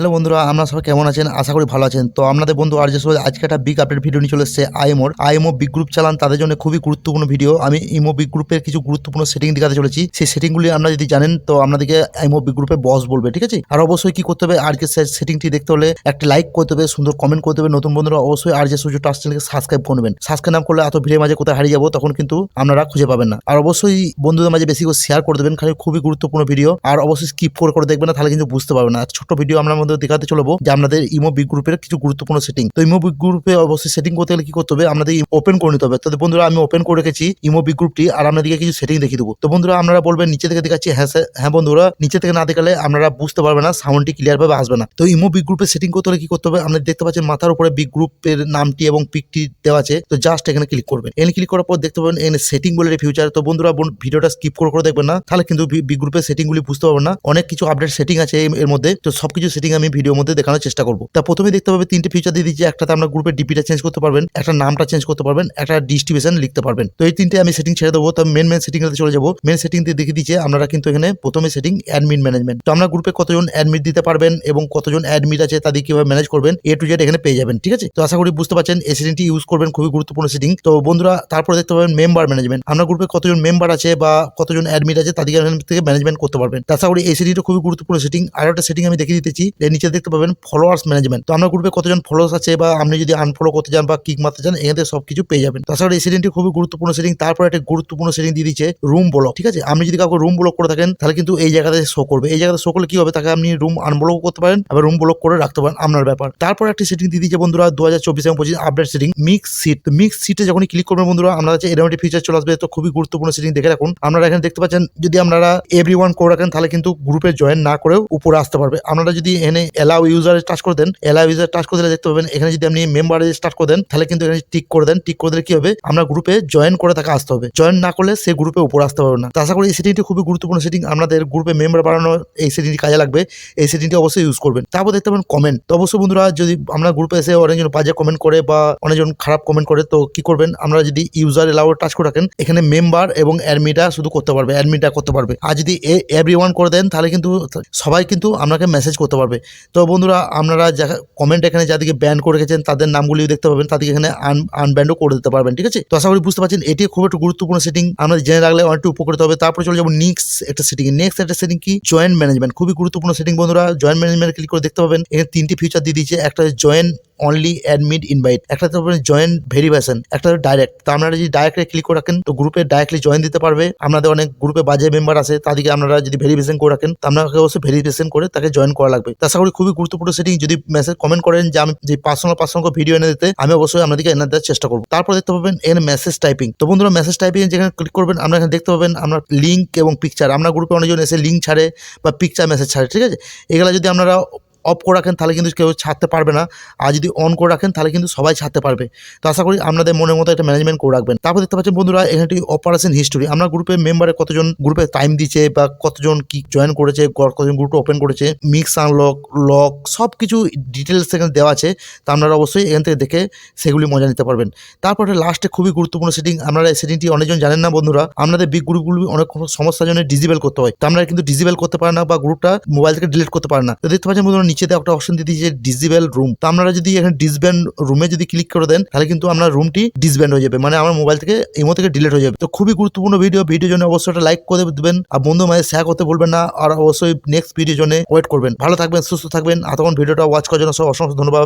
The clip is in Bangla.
হ্যালো বন্ধুরা, আমরা সবাই কেমন আছেন? আশা করি ভালো আছেন। তো আপনাদের বন্ধু আর যে আজকে একটা বিগ আপডেট ভিডিও নিয়ে চলে এসেছে আইএমওর। আইএমও বিগ গ্রুপ চালান, তাদের জন্য খুবই গুরুত্বপূর্ণ ভিডিও আমি ইমো বিগ গ্রুপের কিছু গুরুত্বপূর্ণ সেটিং দেখাতে চলেছি। সেই সেটিংগুলি আপনারা যদি জানেন, তো আপনাদেরকে আইএমও বিগ গ্রুপে বস বলবে, ঠিক আছে? আর অবশ্যই কি করতে হবে, আর কে সেটিংটি দেখতে হলে একটা লাইক করতে হবে, সুন্দর কমেন্ট করতে হবে। নতুন বন্ধুরা, অবশ্যই আর যে সুযোগ টাচ চ্যানেলকে সাবস্ক্রাইব করবেন সাবস্ক্রাইব না করলে এত ভিড়ের মাঝে কোথায় হারিয়ে যাব, তখন কিন্তু আপনারা খুঁজে পাবেন না। আর অবশ্যই বন্ধুদের মাঝে বেশি করে শেয়ার করে দেবেন, খালি খুবই গুরুত্বপূর্ণ ভিডিও আর অবশ্যই স্কিপ করে করে দেখবেন না, তাহলে কিন্তু বুঝতে পারবেন না। ছোট ভিডিও আমরা মধ্যে দেখাতে চলবো যে আপনাদের ইমো বিগ গ্রুপের কিছু গুরুত্বপূর্ণ সেটিং তো ইমো বিগ গ্রুপে অবশ্যই সেটিং করতে গেলে কি করতে হবে? আপনাদের ওপেন করে নিতে হবে। তো বন্ধুরা, আমি ওপেন করে রেখেছি ইমো বিগ গ্রুপটি আর আপনাদেরকে কিছু সেটিং দেখিয়ে দেবো। তো বন্ধুরা, আপনারা বলবেন, নিচে থেকে দেখাচ্ছি হ্যাঁ হ্যাঁ বন্ধুরা, নিচে থেকে না দেখালে আপনারা বুঝতে পারবেন না সাউন্ডটি ক্লিয়ার ভাবে আসবে না। তো ইমো বিগ গ্রুপের সেটিং করতে হলে কি করতে হবে? আপনারা দেখতে পাচ্ছেন মাথার উপরে বিগ গ্রুপের নামটি এবং পিকটি দেওয়া আছে। তো জাস্ট এখানে ক্লিক করবেন। এখানে ক্লিক করার পর দেখতে পাবেন, এখানে সেটিং বলে ফিউচার তো বন্ধুরা, বোন- ভিডিওটা স্কিপ করে করে দেখবেন না। তাহলে কিন্তু বিগ গ্রুপের সেটিংগুলি বুঝতে পারবেন না। অনেক কিছু আপডেট সেটিং আছে এর মধ্যে। তো সবকিছু সেটিং আমি ভিডিওর মধ্যে দেখানোর চেষ্টা করব। তা প্রথমে দেখতে পাবে তিনটে ফিচার দিয়ে দিচ্ছি একটাতে আপনার গ্রুপের ডিপিটা চেঞ্জ করতে পারবেন, একটা নামটা চেঞ্জ করতে পারবেন, একটা ডিস্ট্রিবিউশন লিখতে পারবেন। তো এই তিনটে আমি সেটিং ছেড়ে দেবো। তো মেন মেন সেটিং এ চলে যাব। মেন সেটিং দিয়ে দেখিয়ে দিচ্ছে আপনারা কিন্তু এখানে প্রথমে সেটিং অ্যাডমিন ম্যানেজমেন্ট তো আমরা গ্রুপে কতজন অ্যাডমিট দিতে পারবেন এবং কতজন অ্যাডমিট আছে তাদের কীভাবে ম্যানেজ করবেন এ টু জেড এখানে পেয়ে যাবেন, ঠিক আছে? তো আশা করি বুঝতে পারছেন, এই সেটিংটি ইউজ করবেন খুবই গুরুত্বপূর্ণ সেটিং তো বন্ধুরা, তারপরে দেখতে পাবেন মেম্বার ম্যানেজমেন্ট আমরা গ্রুপে কতজন মেম্বার আছে বা কতজন অ্যাডমিট আছে তাদেরকে থেকে ম্যানেজমেন্ট করতে পারবেন। তো আশা করি এই সেটিংটা খুবই গুরুত্বপূর্ণ সেটিং আর একটা সেটিং আমি দেখিয়ে দিতেছি এর নিচে দেখতে পাবেন ফলোয়ার্স ম্যানেজমেন্ট তো আমরা গ্রুপে কতজন ফলোয়ার্স আছে বা আপনি যদি আনফলো করতে চান বা কিক মারতে চান, এখান থেকে সবকিছু পেয়ে যাবেন। তাছাড়া এই সেটিংটি খুবই গুরুত্বপূর্ণ সেটিং তারপর একটা গুরুত্বপূর্ণ সেটিং দিয়ে দিচ্ছে রুম ব্লক ঠিক আছে? আপনি যদি কাউকে রুম ব্লক করে থাকেন, তাহলে কিন্তু এই জায়গাতে শো করবে। এই জায়গাতে শো করলে কি হবে? তাকে আপনি রুম আনব্লক করতে পারেন, আবার রুম ব্লক করে রাখতে পারেন, আপনার ব্যাপার। তারপর একটি সেটিং দিয়ে দিচ্ছে বন্ধুরা দু হাজার চব্বিশ এবং পঁচিশ update setting mix seat mix সিটে যখনই ক্লিক করবেন বন্ধুরা, আপনার কাছে এরকম একটি ফিচার চলে আসবে। তো খুবই গুরুত্বপূর্ণ সেটিং দেখে রাখুন। আপনারা এখানে দেখতে পাচ্ছেন, যদি আপনারা এভরি ওয়ান করে রাখেন, তাহলে কিন্তু গ্রুপে জয়েন না করেও উপরে আসতে পারবে। আপনারা যদি এখানে এলাও ইউজারে টাচ করে দেন এলাও ইউজার টাচ করে দিলে দেখতে পাবেন, এখানে যদি আপনি মেম্বারে স্টার্ট করে দেন, তাহলে কিন্তু এখানে টিক করে দেন। টিক করে দিলে কি হবে? আমরা গ্রুপে জয়েন করে তাকে আসতে হবে। জয়েন না করলে সে গ্রুপে উপরে আসতে পারবে না। আশা করি এই সেটিংটি খুবই গুরুত্বপূর্ণ সেটিং আমাদের গ্রুপে মেম্বার বাড়ানো এই সেটিংটি কাজে লাগবে। এই সেটিংটি অবশ্যই ইউজ করবেন। তারপর দেখতে পাবেন কমেন্ট তো অবশ্যই বন্ধুরা, যদি আমরা গ্রুপে এসে অনেকজন বাজে কমেন্ট করে বা অনেকজন খারাপ কমেন্ট করে, তো কি করবেন? আমরা যদি ইউজার এলাও টাচ করে রাখেন, এখানে মেম্বার এবং অ্যাডমিটা শুধু করতে পারবে অ্যাডমিটা করতে পারবে। আর যদি এভরি ওয়ান করে দেন, তাহলে কিন্তু সবাই কিন্তু আপনাকে মেসেজ করতে পারবে। তো বন্ধুরা, আপনারা যা কমেন্ট এখানে যাদেরকে ব্যান করে রেখেছেন, তাদের নামগুলিও দেখতে পাবেন, তাদেরকে এখানে আন আনব্যান্ডও করে দিতে পারবেন, ঠিক আছে? তো আশা করি বুঝতে পারছেন, এটি খুব একটা গুরুত্বপূর্ণ সেটিং আমরা জেনে রাখলে অনেকটা উপকৃত হবে। তারপরে চলে যাব নেক্সট একটা সেটিং নেক্সট একটা সেটিং কি? জয়েন্ট ম্যানেজমেন্ট খুবই গুরুত্বপূর্ণ সেটিং বন্ধুরা। জয়েন্ট ম্যানেজমেন্ট ক্লিক করে দেখতে পাবেন। এখানে তিনটি ফিচার দিয়ে দিয়েছে। একটা জয়েন্ট অনলি অ্যাডমিট ইনভাইট একটা তো জয়েন্ট ভেরিফিকেশন একটা ডাইরেক্ট তো আপনারা যদি ডাইরেক্টলি ক্লিক করে রাখেন, তো গ্রুপে ডাইরেক্টলি জয়েন দিতে পারবে। আপনাদের অনেক গ্রুপে বাজে মেম্বার আছে তাদেরকে আপনারা যদি ভেরিফিকেশন করে রাখেন, তো আপনাকে অবশ্যই ভেরিফিকেশন করে তাকে জয়েন করা লাগবে। আশা করি খুবই গুরুত্বপূর্ণ সেটিং যদি মেসেজ কমেন্ট করেন যে আমি যে পার্সোনাল পার্সোনাল ভিডিও এনে দিতে, আমি অবশ্যই আপনাদেরকে এনে দেওয়ার চেষ্টা করব। তারপর দেখতে পাবেন এখানে মেসেজ টাইপিং তো বন্ধুরা মেসেজ টাইপিং যেখানে ক্লিক করবেন, আপনারা এখানে দেখতে পাবেন আমরা লিঙ্ক এবং পিকচার আমরা গ্রুপে অনেকজন এসে লিঙ্ক ছাড়ে বা পিকচার মেসেজ ছাড়ে, ঠিক আছে? এগুলো যদি আপনারা অফ করে রাখেন, তাহলে কিন্তু কেউ ছাড়তে পারবে না। আর যদি অন করে রাখেন, তাহলে কিন্তু সবাই ছাড়তে পারবে। তো আশা করি আপনাদের মনের মতো একটা ম্যানেজমেন্ট করে রাখবেন। তারপর দেখতে পাচ্ছেন বন্ধুরা, এখানে একটি অপারেশন হিস্টোরি আমরা গ্রুপে মেম্বারে কতজন গ্রুপে টাইম দিচ্ছে বা কতজন কি জয়েন করেছে কতজন গ্রুপটা ওপেন করেছে মিক্স আনলক লক সব কিছু ডিটেলস এখানে দেওয়া আছে। তা আপনারা অবশ্যই এখান থেকে দেখে সেগুলি মজা নিতে পারবেন। তারপরে লাস্টে খুবই গুরুত্বপূর্ণ সেটিং আপনারা সেটিংটি অনেকজন জানেন না বন্ধুরা। আপনাদের বিগ গ্রুপগুলি অনেক সমস্যার জন্য ডিজিবেল করতে হয়। তো আপনারা কিন্তু ডিজিবেল করতে পারে না বা গ্রুপটা মোবাইল থেকে ডিলিট করতে পারেন না। তো দেখতে পাচ্ছেন বন্ধুরা নিচেতে একটা অপশন দিয়ে দিয়েছে ডিজিবেল রুম তো আপনারা যদি এখানে ডিসব্যান্ড রুমে যদি ক্লিক করে দেন, তাহলে কিন্তু আপনার রুমটি ডিসব্যান্ড হয়ে যাবে। মানে আমার মোবাইল থেকে ইমো থেকে ডিলিট হয়ে যাবে। তো খুবই গুরুত্বপূর্ণ ভিডিও ভিডিও জন্য অবশ্যই একটা লাইক করে দেবেন। আর বন্ধু মাঝে শেয়ার করতে বলবেন না। আর অবশ্যই নেক্সট ভিডিও জন্য ওয়েট করবেন। ভালো থাকবেন, সুস্থ থাকবেন। আর তখন ভিডিওটা ওয়াচ করার জন্য সব অসংখ্য ধন্যবাদ।